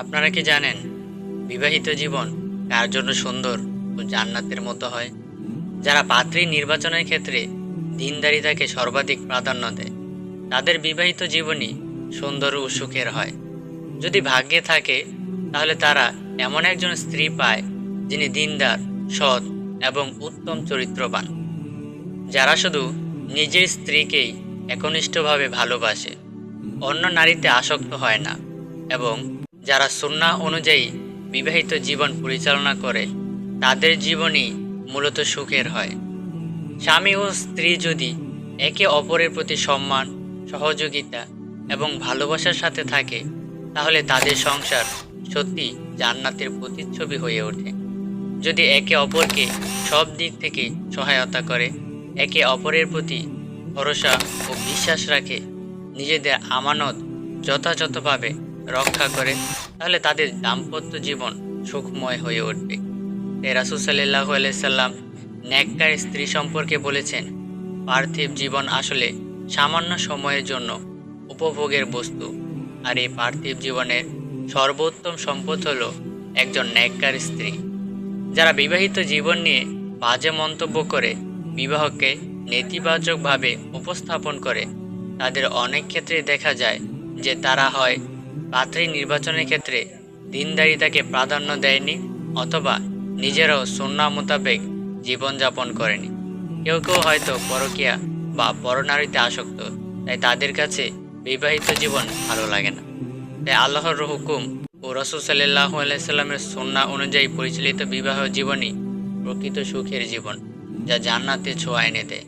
আপনারা কি জানেন, বিবাহিত জীবন কার জন্য সুন্দর ও জান্নাতের মতো হয়? যারা পাত্রী নির্বাচনের ক্ষেত্রে দিনদারিতাকে সর্বাধিক প্রাধান্য দেয়, তাদের বিবাহিত জীবনই সুন্দর ও সুখের হয়। যদি ভাগ্যে থাকে, তাহলে তারা এমন একজন স্ত্রী পায়, যিনি দিনদার, সৎ এবং উত্তম চরিত্রবান, যারা শুধু নিজের স্ত্রীকেই একনিষ্ঠভাবে ভালোবাসে। অন্য নারীতে আসক্ত হয় না এবং যারা সুন্না অনুযায়ী বিবাহিত জীবন পরিচালনা করে, তাদের জীবনই মূলত সুখের হয়। স্বামী ও স্ত্রী যদি একে অপরের প্রতি সম্মান, সহযোগিতা এবং ভালোবাসার সাথে থাকে, তাহলে তাদের সংসার সত্যি জান্নাতের প্রতিচ্ছবি হয়ে ওঠে। যদি একে অপরকে সব দিক থেকে সহায়তা করে, একে অপরের প্রতি ভরসা ও বিশ্বাস রাখে, নিজেদের আমানত যথাযথভাবে রক্ষা করে, তাহলে তাদের দাম্পত্য জীবন সুখময় হয়ে উঠবে। রাসুল সাল্লাহ আলাইসাল্লাম ন্যাক্কার স্ত্রী সম্পর্কে বলেছেন, পার্থিব জীবন আসলে সামান্য সময়ের জন্য উপভোগের বস্তু। আর এই পার্থিব জীবনের সর্বোত্তম সম্পদ হল একজন ন্যাক্কার স্ত্রী। যারা বিবাহিত জীবন নিয়ে বাজে মন্তব্য করে, বিবাহকে নেতিবাচকভাবে উপস্থাপন করে, তাদের অনেক ক্ষেত্রে দেখা যায় যে তারা হয় পাত্রী নির্বাচনের ক্ষেত্রে দিনদারিতাকে প্রাধান্য দেয়নি অথবা নিজেরাও সন্না মোতাবেক জীবনযাপন করেনি। কেউ কেউ হয়তো পরকিয়া বা পরনারীতে আসক্ত, তাই তাদের কাছে বিবাহিত জীবন ভালো লাগে না। তাই আল্লাহর হুকুম ও রসুল সাল্লাহ আলাইস্লামের সন্না অনুযায়ী পরিচালিত বিবাহ জীবনই প্রকৃত সুখের জীবন, যা জান্নাতে ছোঁয়া এনে দেয়